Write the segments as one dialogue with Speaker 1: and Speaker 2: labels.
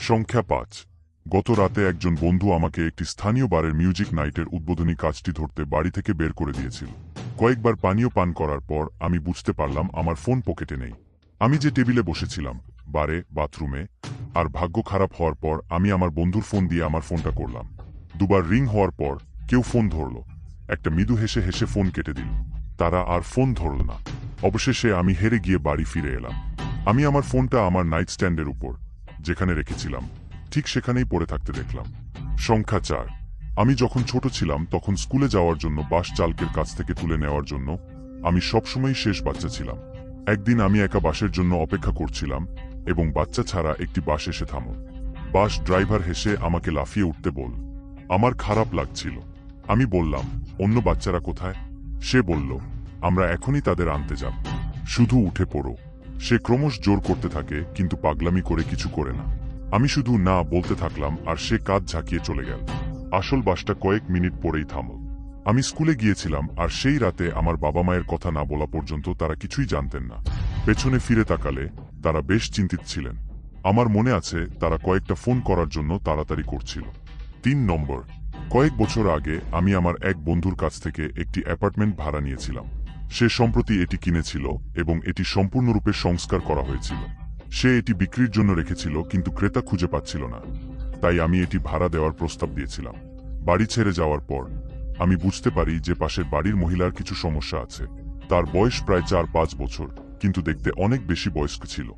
Speaker 1: সংখ্যা পাঁচ। গত রাতে একজন বন্ধু আমাকে একটি স্থানীয় বারের মিউজিক নাইটের উদ্বোধনী কাজটি ধরতে বাড়ি থেকে বের করে দিয়েছিল। কয়েকবার পানীয় পান করার পর আমি বুঝতে পারলাম আমার ফোন পকেটে নেই। আমি যে টেবিলে বসেছিলাম, বারে, বাথরুমে, আর ভাগ্য খারাপ হওয়ার পর আমি আমার বন্ধুর ফোন দিয়ে আমার ফোনটা করলাম। দুবার রিং হওয়ার পর কেউ ফোন ধরল। একটা মৃদু হেসে হেসে ফোন কেটে দিল। তারা আর ফোন ধরল না। অবশেষে আমি হেরে গিয়ে বাড়ি ফিরে এলাম। আমি আমার ফোনটা আমার নাইট স্ট্যান্ডের উপর যেখানে রেখেছিলাম, ঠিক সেখানেই পড়ে থাকতে দেখলাম। সংখ্যা চার। আমি যখন ছোট ছিলাম, তখন স্কুলে যাওয়ার জন্য বাস চালকের কাছ থেকে তুলে নেওয়ার জন্য আমি সবসময় শেষ বাচ্চা ছিলাম। একদিন আমি একা বাসের জন্য অপেক্ষা করছিলাম এবং বাচ্চা ছাড়া একটি বাস এসে থামল। বাস ড্রাইভার হেসে আমাকে লাফিয়ে উঠতে বল আমার খারাপ লাগছিল। আমি বললাম, অন্য বাচ্চারা কোথায়? সে বলল, আমরা এখনই তাদের আনতে যাব। শুধু উঠে পড়ো। সে ক্রমশ জোর করতে থাকে, কিন্তু পাগলামি করে কিছু করে না। আমি শুধু না বলতে থাকলাম, আর সে কাজ ঝাঁকিয়ে চলে গেল। আসল বাসটা কয়েক মিনিট পরেই থামল। আমি স্কুলে গিয়েছিলাম, আর সেই রাতে আমার বাবা মায়ের কথা না বলা পর্যন্ত তারা কিছুই জানতেন না। পেছনে ফিরে তাকালে তারা বেশ চিন্তিত ছিলেন। আমার মনে আছে, তারা কয়েকটা ফোন করার জন্য তাড়াতাড়ি করছিল। তিন নম্বর, কয়েক বছর আগে আমি আমার এক বন্ধুর কাছ থেকে একটি অ্যাপার্টমেন্ট ভাড়া নিয়েছিলাম। সে সম্প্রতি এটি কিনেছিল এবং এটি সম্পূর্ণরূপে সংস্কার করা হয়েছিল। সে এটি বিক্রির জন্য রেখেছিল, কিন্তু ক্রেতা খুঁজে পাচ্ছিল না। তাই আমি এটি ভাড়া দেওয়ার প্রস্তাব দিয়েছিলাম। বাড়ি ছেড়ে যাওয়ার পর আমি বুঝতে পারি যে পাশের বাড়ির মহিলার কিছু সমস্যা আছে। তার বয়স প্রায় চার পাঁচ বছর, কিন্তু দেখতে অনেক বেশি বয়স্ক ছিল।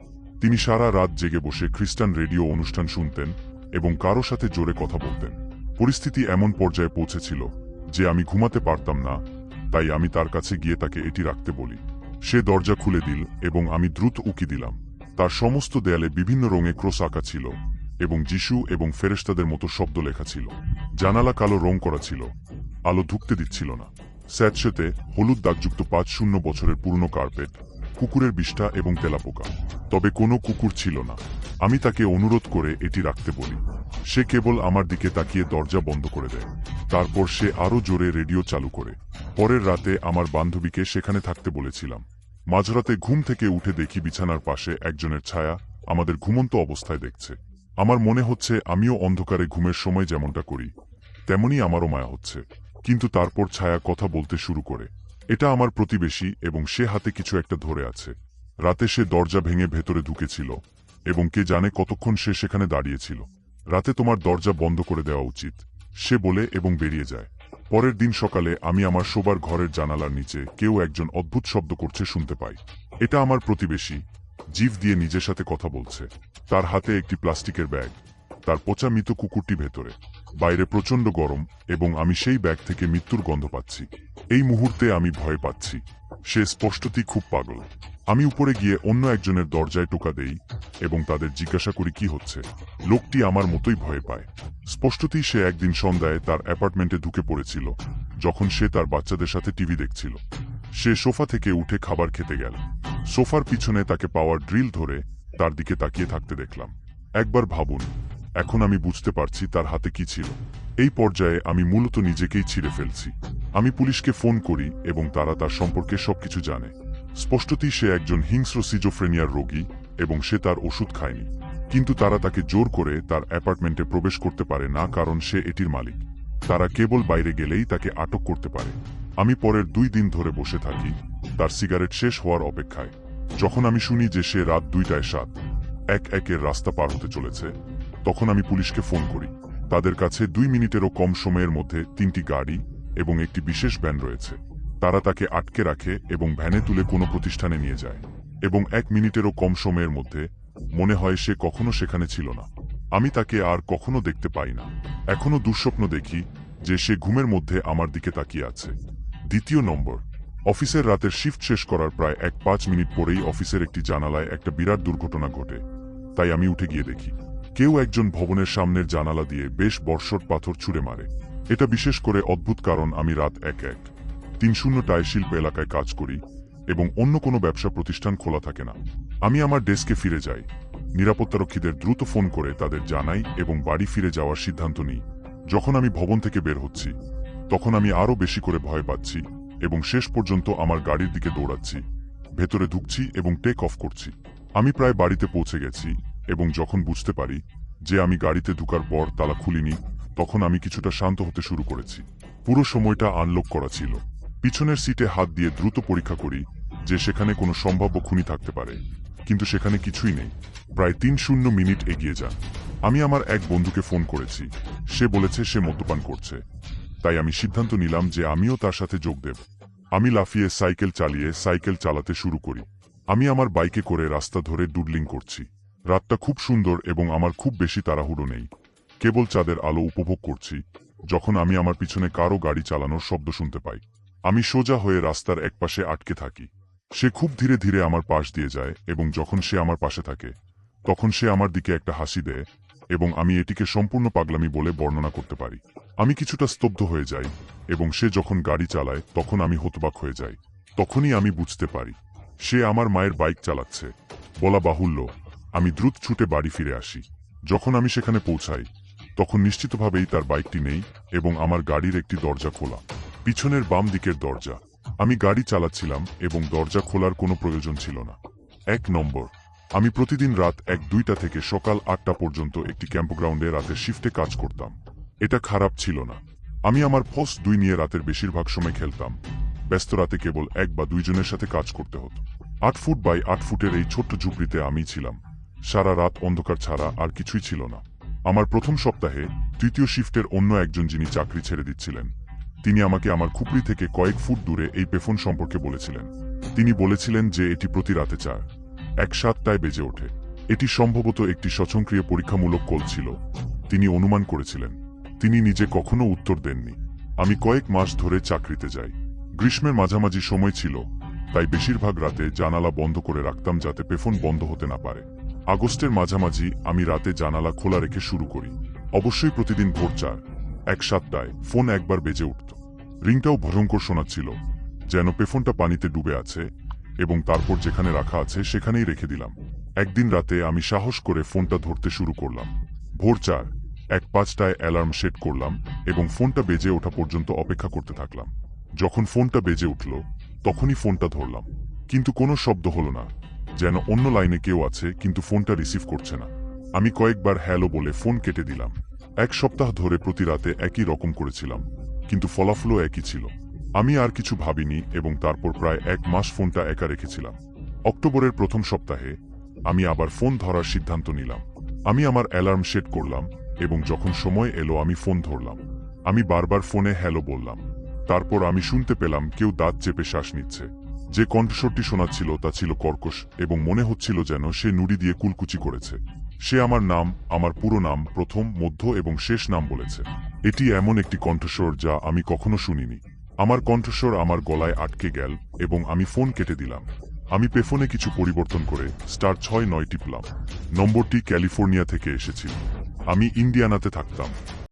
Speaker 1: তিনি সারা রাত জেগে বসে খ্রিস্টান রেডিও অনুষ্ঠান শুনতেন এবং কারও সাথে জোরে কথা বলতেন। পরিস্থিতি এমন পর্যায়ে পৌঁছেছিল যে আমি ঘুমাতে পারতাম না তাই আমি তার কাছে গিয়ে তাকে এটি রাখতে বলি। সে দরজা খুলে দিল এবং আমি দ্রুত উকি দিলাম। তার সমস্ত দেয়ালে বিভিন্ন রঙে ক্রোস আঁকা ছিল এবং যিশু এবং ফেরেশতাদের মতো শব্দ লেখা ছিল। জানালা কালো রং করা ছিল। আলো ঢুকতে দিচ্ছিল না। স্যাঁতসেতে হলুদ দাগযুক্ত পাঁচ শূন্য বছরের পুরনো কার্পেট, কুকুরের বিষ্ঠা এবং তেলাপোকা। তবে কোনো কুকুর ছিল না। আমি তাকে অনুরোধ করে এটি রাখতে বলি। সে কেবল আমার দিকে তাকিয়ে দরজা বন্ধ করে দেয়। তারপর সে আরও জোরে রেডিও চালু করে। পরের রাতে আমার বান্ধবীকে সেখানে থাকতে বলেছিলাম। মাঝরাতে ঘুম থেকে উঠে দেখি বিছানার পাশে একজনের ছায়া আমাদের ঘুমন্ত অবস্থায় দেখছে। আমার মনে হচ্ছে আমিও অন্ধকারে ঘুমের সময় যেমনটা করি তেমনি আমারও মায়া হচ্ছে। কিন্তু তারপর ছায়া কথা বলতে শুরু করে। এটা আমার প্রতিবেশী এবং সে হাতে কিছু একটা ধরে আছে। রাতে সে দরজা ভেঙে ভেতরে ঢুকেছিল এবং কে জানে কতক্ষণ সে সেখানে দাঁড়িয়েছিল। রাতে তোমার দরজা বন্ধ করে দেওয়া উচিত। সে বলে এবং বেরিয়ে যায়। পরের দিন সকালে আমি আমার শোবার ঘরের জানালার নিচে কেউ একজন অদ্ভুত শব্দ করছে শুনতে পাই। এটা আমার প্রতিবেশী, জিভ দিয়ে নিজের সাথে কথা বলছে। তার হাতে একটি প্লাস্টিকের ব্যাগ, তার পচা মৃত কুকুরটি ভেতরে। বাইরে প্রচণ্ড গরম এবং আমি সেই ব্যাগ থেকে মৃত্যুর গন্ধ পাচ্ছি। এই মুহূর্তে আমি ভয় পাচ্ছি। সে স্পষ্টতই খুব পাগল। আমি উপরে গিয়ে অন্য একজনের দরজায় টোকা দেই এবং তাদের জিজ্ঞাসা করি, কি হচ্ছে? লোকটি আমার মতোই ভয় পায়। স্পষ্টতই সে একদিন সন্ধ্যায় তার অ্যাপার্টমেন্টে ঢুকে পড়েছিল, যখন সে তার বাচ্চাদের সাথে টিভি দেখছিল। সে সোফা থেকে উঠে খাবার খেতে গেল। সোফার পিছনে তাকে পাওয়ার ড্রিল ধরে তার দিকে তাকিয়ে থাকতে দেখলাম। একবার ভাবুন, এখন আমি বুঝতে পারছি তার হাতে কি ছিল। এই পর্যায়ে আমি মূলত নিজেকেই ছিঁড়ে ফেলছি। আমি পুলিশকে ফোন করি এবং তারা তার সম্পর্কে সবকিছু জানে। স্পষ্টতই সে একজন হিংস্র সিজোফ্রেনিয়ার রোগী এবং সে তার ওষুধ খায়নি। কিন্তু তারা তাকে জোর করে তার অ্যাপার্টমেন্টে প্রবেশ করতে পারে না কারণ সে এটির মালিক। তারা কেবল বাইরে গেলেই তাকে আটক করতে পারে। আমি পরের দুই দিন ধরে বসে থাকি। তার সিগারেট শেষ হওয়ার অপেক্ষায়। যখন আমি শুনি যে সে রাত দুইটায় সাত, এক একের রাস্তা পার হতে চলেছে, তখন আমি পুলিশকে ফোন করি। তাদের কাছে দুই মিনিটেরও কম সময়ের মধ্যে তিনটি গাড়ি এবং একটি বিশেষ ভ্যান রয়েছে। তারা তাকে আটকে রাখে এবং ভ্যানে তুলে কোনো প্রতিষ্ঠানে নিয়ে যায়। এবং এক মিনিটেরও কম সময়ের মধ্যে মনে হয় সে কখনো সেখানে ছিল না। আমি তাকে আর কখনো দেখতে পাই না। এখনও দুঃস্বপ্ন দেখি যে সে ঘুমের মধ্যে আমার দিকে তাকিয়ে আছে। দ্বিতীয় নম্বর, অফিসের রাতের শিফট শেষ করার প্রায় এক পাঁচ মিনিট পরেই অফিসের একটি জানালায় একটা বিরাট দুর্ঘটনা ঘটে। তাই আমি উঠে গিয়ে দেখি, কেউ একজন ভবনের সামনের জানালা দিয়ে বেশ বর্ষর পাথর ছুঁড়ে মারে। এটা বিশেষ করে অদ্ভুত কারণ আমি রাত এক এক। তিন শূন্য টায় শিল্প এলাকায় কাজ করি এবং অন্য কোনো ব্যবসা প্রতিষ্ঠান খোলা থাকে না। আমি আমার ডেস্কে ফিরে যাই। নিরাপত্তারক্ষীদের দ্রুত ফোন করে তাদের জানাই এবং বাড়ি ফিরে যাওয়ার সিদ্ধান্ত নিই। যখন আমি ভবন থেকে বের হচ্ছি, তখন আমি আরও বেশি করে ভয় পাচ্ছি এবং শেষ পর্যন্ত আমার গাড়ির দিকে দৌড়াচ্ছি। ভেতরে ঢুকছি এবং টেক অফ করছি। আমি প্রায় বাড়িতে পৌঁছে গেছি এবং যখন বুঝতে পারি যে আমি গাড়িতে ঢুকার পর তালা খুলিনি, তখন আমি কিছুটা শান্ত হতে শুরু করেছি। পুরো সময়টা আনলক করা ছিল। পিছনের সিটে হাত দিয়ে দ্রুত পরীক্ষা করি যে সেখানে কোনো সম্ভাব্য খুনি থাকতে পারে। কিন্তু সেখানে কিছুই নেই। প্রায় তিন শূন্য মিনিট এগিয়ে যান। আমি আমার এক বন্ধুকে ফোন করেছি। সে বলেছে সে মদ্যপান করছে। তাই আমি সিদ্ধান্ত নিলাম যে আমিও তার সাথে যোগ দেব। আমি লাফিয়ে সাইকেল চালিয়ে সাইকেল চালাতে শুরু করি। আমি আমার বাইকে করে রাস্তা ধরে ডুডলিং করছি। রাতটা খুব সুন্দর এবং আমার খুব বেশি তাড়াহুড়ো নেই। কেবল চাঁদের আলো উপভোগ করছি, যখন আমি আমার পিছনে কারও গাড়ি চালানোর শব্দ শুনতে পাই। আমি সোজা হয়ে রাস্তার একপাশে আটকে থাকি। সে খুব ধীরে ধীরে আমার পাশ দিয়ে যায় এবং যখন সে আমার পাশে থাকে, তখন সে আমার দিকে একটা হাসি দেয় এবং আমি এটিকে সম্পূর্ণ পাগলামি বলে বর্ণনা করতে পারি। আমি কিছুটা স্তব্ধ হয়ে যাই এবং সে যখন গাড়ি চালায়, তখন আমি হতবাক হয়ে যাই। তখনই আমি বুঝতে পারি, সে আমার মায়ের বাইক চালাচ্ছে। বলা বাহুল্য, আমি দ্রুত ছুটে বাড়ি ফিরে আসি। যখন আমি সেখানে পৌঁছাই, তখন নিশ্চিতভাবেই তার বাইকটি নেই এবং আমার গাড়ির একটি দরজা খোলা। পিছনের বাম দিকের দরজা। আমি গাড়ি চালাচ্ছিলাম এবং দরজা খোলার কোনো প্রয়োজন ছিল না। এক নম্বর, আমি প্রতিদিন রাত এক দুইটা থেকে সকাল আটটা পর্যন্ত একটি ক্যাম্পগ্রাউন্ডে রাতের শিফটে কাজ করতাম। এটা খারাপ ছিল না। আমি আমার ফস দুই নিয়ে রাতের বেশিরভাগ সময় খেলতাম। ব্যস্ত রাতে কেবল এক বা দুইজনের সাথে কাজ করতে হতো। আট ফুট বাই আট ফুটের এই ছোট্ট ঝুপড়িতে আমি ছিলাম। সারা রাত অন্ধকার ছাড়া আর কিছুই ছিল না। আমার প্রথম সপ্তাহে, তৃতীয় শিফটের অন্য একজন যিনি চাকরি ছেড়ে দিচ্ছিলেন তিনি আমাকে আমার খুপড়ি থেকে কয়েক ফুট দূরে এই পেফোন সম্পর্কে বলেছিলেন। তিনি বলেছিলেন যে এটি প্রতি রাতে চার, এক সাতটায় বেজে ওঠে। এটি সম্ভবত একটি স্বচংক্রিয় পরীক্ষামূলক কল ছিল। তিনি অনুমান করেছিলেন। তিনি নিজে কখনো উত্তর দেননি। আমি কয়েক মাস ধরে চাকরিতে যাই। গ্রীষ্মের মাঝামাঝি সময় ছিল, তাই বেশিরভাগ রাতে জানালা বন্ধ করে রাখতাম যাতে পেফোন বন্ধ হতে না পারে। আগস্টের মাঝামাঝি আমি রাতে জানালা খোলা রেখে শুরু করি। অবশ্যই প্রতিদিন ভোর চার। এক সাতটায় ফোন একবার বেজে উঠত। রিংটাও ভয়ঙ্কর শোনাচ্ছিল, যেন পেফোনটা পানিতে ডুবে আছে এবং তারপর যেখানে রাখা আছে সেখানেই রেখে দিলাম। একদিন রাতে আমি সাহস করে ফোনটা ধরতে শুরু করলাম। ভোর চার, এক পাঁচটায় অ্যালার্ম সেট করলাম এবং ফোনটা বেজে ওঠা পর্যন্ত অপেক্ষা করতে থাকলাম। যখন ফোনটা বেজে উঠল, তখনই ফোনটা ধরলাম। কিন্তু কোনো শব্দ হলো না, যেন অন্য লাইনে কেউ আছে কিন্তু ফোনটা রিসিভ করছে না। আমি কয়েকবার হ্যালো বলে ফোন কেটে দিলাম। এক সপ্তাহ ধরে প্রতি রাতে একই রকম করেছিলাম, কিন্তু ফলাফলও একই ছিল। আমি আর কিছু ভাবিনি এবং তারপর প্রায় এক মাস ফোনটা একা রেখেছিলাম। অক্টোবরের প্রথম সপ্তাহে আমি আবার ফোন ধরার সিদ্ধান্ত নিলাম। আমি আমার অ্যালার্ম সেট করলাম এবং যখন সময় এলো আমি ফোন ধরলাম। আমি বারবার ফোনে হ্যালো বললাম। তারপর আমি শুনতে পেলাম কেউ দাঁত চেপে শ্বাস নিচ্ছে। যে কণ্ঠস্বরটি শোনাচ্ছিল তা ছিল কর্কশ এবং মনে হচ্ছিল যেন সে নুড়ি দিয়ে কুলকুচি করেছে। সে আমার নাম, আমার পুরো নাম, প্রথম, মধ্য এবং শেষ নাম বলেছে। এটি এমন একটি কণ্ঠস্বর যা আমি কখনো শুনিনি। আমার কণ্ঠস্বর আমার গলায় আটকে গেল এবং আমি ফোন কেটে দিলাম। আমি পেফোনে কিছু পরিবর্তন করে স্টার ছয় নয় টিপলাম নম্বরটি ক্যালিফোর্নিয়া থেকে এসেছিল। আমি ইন্ডিয়ানাতে থাকতাম।